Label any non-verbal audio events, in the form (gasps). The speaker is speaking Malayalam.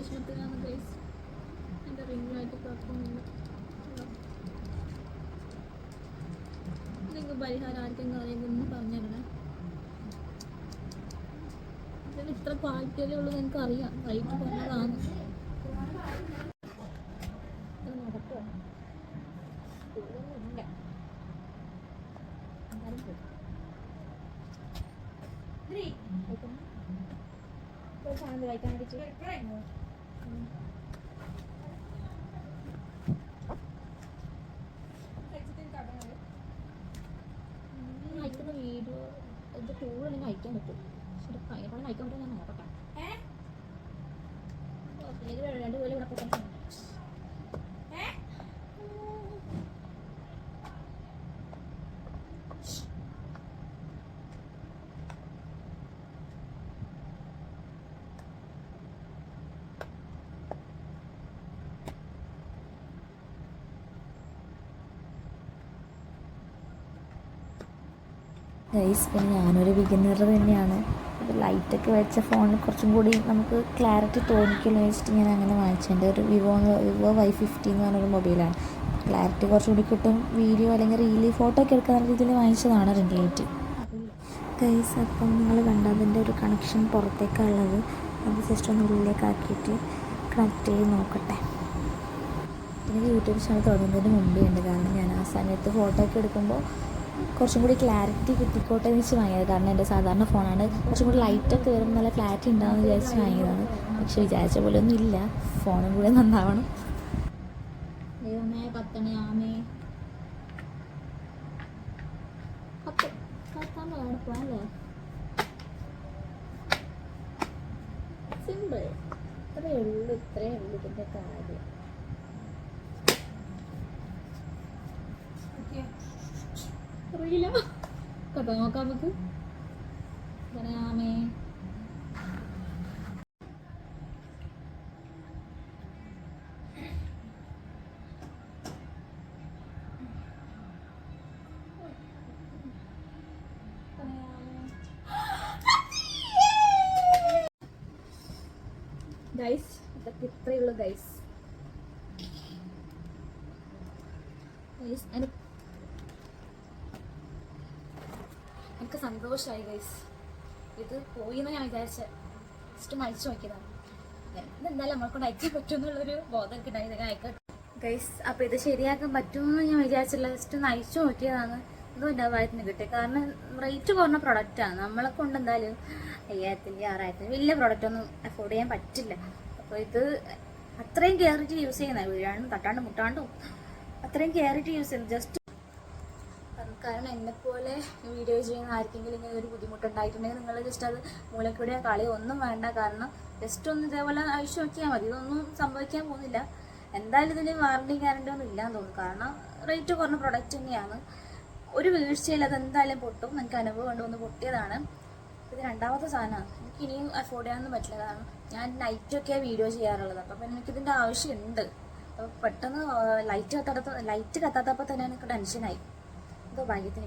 വിഷമത്തിലാണ് ഗൈസ് എന്റെ റിങ്ങിലായിട്ട് കുഴപ്പമൊന്നുമില്ല. നിങ്ങൾക്ക് പരിഹാരം ആർക്കെങ്കിലും അറിയുമെന്ന് പറഞ്ഞു തരണേ ഇതിന് ഇത്ര ക്വാളിറ്റിയല്ലേ ഉള്ളൂ എനിക്ക് അറിയാം. റേറ്റ് കുറഞ്ഞതാണ് നടക്കുമോ കൂടുതലൊന്നുമില്ല എന്നാലും പോകും സാധനം കഴിക്കാൻ വേണ്ടിയിട്ട് അയക്കുന്ന വീഡിയോ ഇത് കൂടുതൽ അയക്കാൻ പറ്റും പക്ഷെ പറ്റും ഞാൻ നോക്കട്ടെ രണ്ടുപേരും ഇവിടെ ഗൈസ് പിന്നെ ഞാനൊരു ബിഗിനർ തന്നെയാണ്. അപ്പോൾ ലൈറ്റൊക്കെ വെച്ച ഫോണിൽ കുറച്ചും കൂടി നമുക്ക് ക്ലാരിറ്റി തോന്നിക്കുമല്ലോ വെച്ചിട്ട് ഞാൻ അങ്ങനെ വാങ്ങിച്ചു. ഒരു വിവോ വിവോ വൈ ഫിഫ്റ്റി എന്ന് പറഞ്ഞൊരു മൊബൈലാണ് ക്ലാരിറ്റി കുറച്ചുകൂടി കിട്ടും. വീഡിയോ അല്ലെങ്കിൽ റീലി ഫോട്ടോ ഒക്കെ എടുക്കാൻ രീതിയിൽ വാങ്ങിച്ചതാണ് റിംഗ് ലൈറ്റ് ഗൈസ് അപ്പം നിങ്ങൾ കണ്ട അതിന്റെ ഒരു കണക്ഷൻ പുറത്തേക്കുള്ളത്. അത് ജസ്റ്റ് ഒന്ന് ഉള്ളിലേക്ക് ആക്കിയിട്ട് കണക്ട് ചെയ്ത് നോക്കട്ടെ. എനിക്ക് യൂട്യൂബ് ചാനൽ തുടങ്ങുന്നതിന് മുമ്പേ ഉണ്ട്. കാരണം ഞാൻ ആ സമയത്ത് ഫോട്ടോ ഒക്കെ എടുക്കുമ്പോൾ കുറച്ചും കൂടി ക്ലാരിറ്റി കിട്ടിക്കോട്ടെ എന്ന് വെച്ച് വാങ്ങിയത്. കാരണം എന്റെ സാധാരണ ഫോണാണ് കുറച്ചും കൂടി ലൈറ്റൊക്കെ വരുമ്പോൾ നല്ല ക്ലാരിറ്റി ഉണ്ടാവുമെന്ന് വിചാരിച്ച് വാങ്ങിയതാണ്. പക്ഷെ വിചാരിച്ച പോലെ ഒന്നും ഇല്ല. ഫോണും കൂടെ നന്നാവണം. സിമ്പിൾ ഇത്രയേ ഉള്ളൂ ഇത്രയേ ഉള്ളൂ ഇതിന്റെ കാര്യം. അറിയില്ല. കേട്ടോ നോക്കാം നമുക്ക്. പറയാമേ ഗൈസ് (gasps) ഇതൊക്കെ ഇത്രയേ ഗൈസ് ഗൈസ് എനിക്ക് എനിക്ക് സന്തോഷമായി ഗൈസ് ഇത് പോയി എന്ന് ഞാൻ വിചാരിച്ച. ജസ്റ്റ് മരിച്ചു നോക്കിയതാണ്. ഇതെന്തായാലും നമ്മളെ കൊണ്ട് അയക്കാൻ പറ്റുമെന്നുള്ളൊരു ബോധം ഒക്കെ ഉണ്ടായി ഇതൊക്കെ അയക്കാം ഗൈസ് അപ്പോൾ ഇത് ശരിയാക്കാൻ പറ്റുമെന്ന് ഞാൻ വിചാരിച്ചില്ല. ജസ്റ്റ് ഒന്ന് അയച്ചു നോക്കിയതാണ്. ഇതും എന്റെ ഭാഗത്തിന് കിട്ടി കാരണം റേറ്റ് കുറഞ്ഞ പ്രൊഡക്റ്റാണ് നമ്മളെ കൊണ്ട് എന്തായാലും അയ്യായിരത്തിന്റെ ആറായിരത്തിന് വലിയ പ്രൊഡക്റ്റ് ഒന്നും അഫോർഡ് ചെയ്യാൻ പറ്റില്ല. അപ്പോൾ ഇത് അത്രയും കെയറിറ്റ് യൂസ് ചെയ്യുന്ന വീഴാണ്ടും തട്ടാണ്ടും മുട്ടാണ്ടും അത്രയും കെയറിറ്റ് യൂസ് ചെയ്യുന്നത് ജസ്റ്റ് കാരണം എന്നെപ്പോലെ വീഡിയോ ചെയ്യുന്ന ആർക്കെങ്കിലും ഇങ്ങനെ ഒരു ബുദ്ധിമുട്ടുണ്ടായിട്ടുണ്ടെങ്കിൽ നിങ്ങൾ ജസ്റ്റ് അത് മൂലക്കൂടെ കളി ഒന്നും വേണ്ട. കാരണം ജസ്റ്റ് ഒന്ന് ഇതേപോലെ അഴിച്ചു നോക്കിയാൽ മതി. ഇതൊന്നും സംഭവിക്കാൻ പോകുന്നില്ല. എന്തായാലും ഇതിന് വാറണ്ടി ഗ്യാരണ്ടി ഒന്നും ഇല്ലാന്ന് തോന്നുന്നു. കാരണം റേറ്റ് കുറഞ്ഞ പ്രൊഡക്റ്റ് തന്നെയാണ്. ഒരു വീഴ്ചയിൽ അത് എന്തായാലും പൊട്ടും. എനിക്ക് അനുഭവം കൊണ്ട് ഒന്ന് പൊട്ടിയതാണ്. ഇത് രണ്ടാമത്തെ സാധനമാണ്. എനിക്ക് ഇനിയും അഫോർഡ് ചെയ്യാനൊന്നും പറ്റില്ല. കാരണം ഞാൻ നൈറ്റൊക്കെയാണ് വീഡിയോ ചെയ്യാറുള്ളത്. അപ്പം എനിക്കിതിന്റെ ആവശ്യമുണ്ട്. പെട്ടെന്ന് ലൈറ്റ് കത്താത്ത ലൈറ്റ് കത്താത്തപ്പോൾ തന്നെ എനിക്ക് ടെൻഷനായി. ఇంకా వాంగితే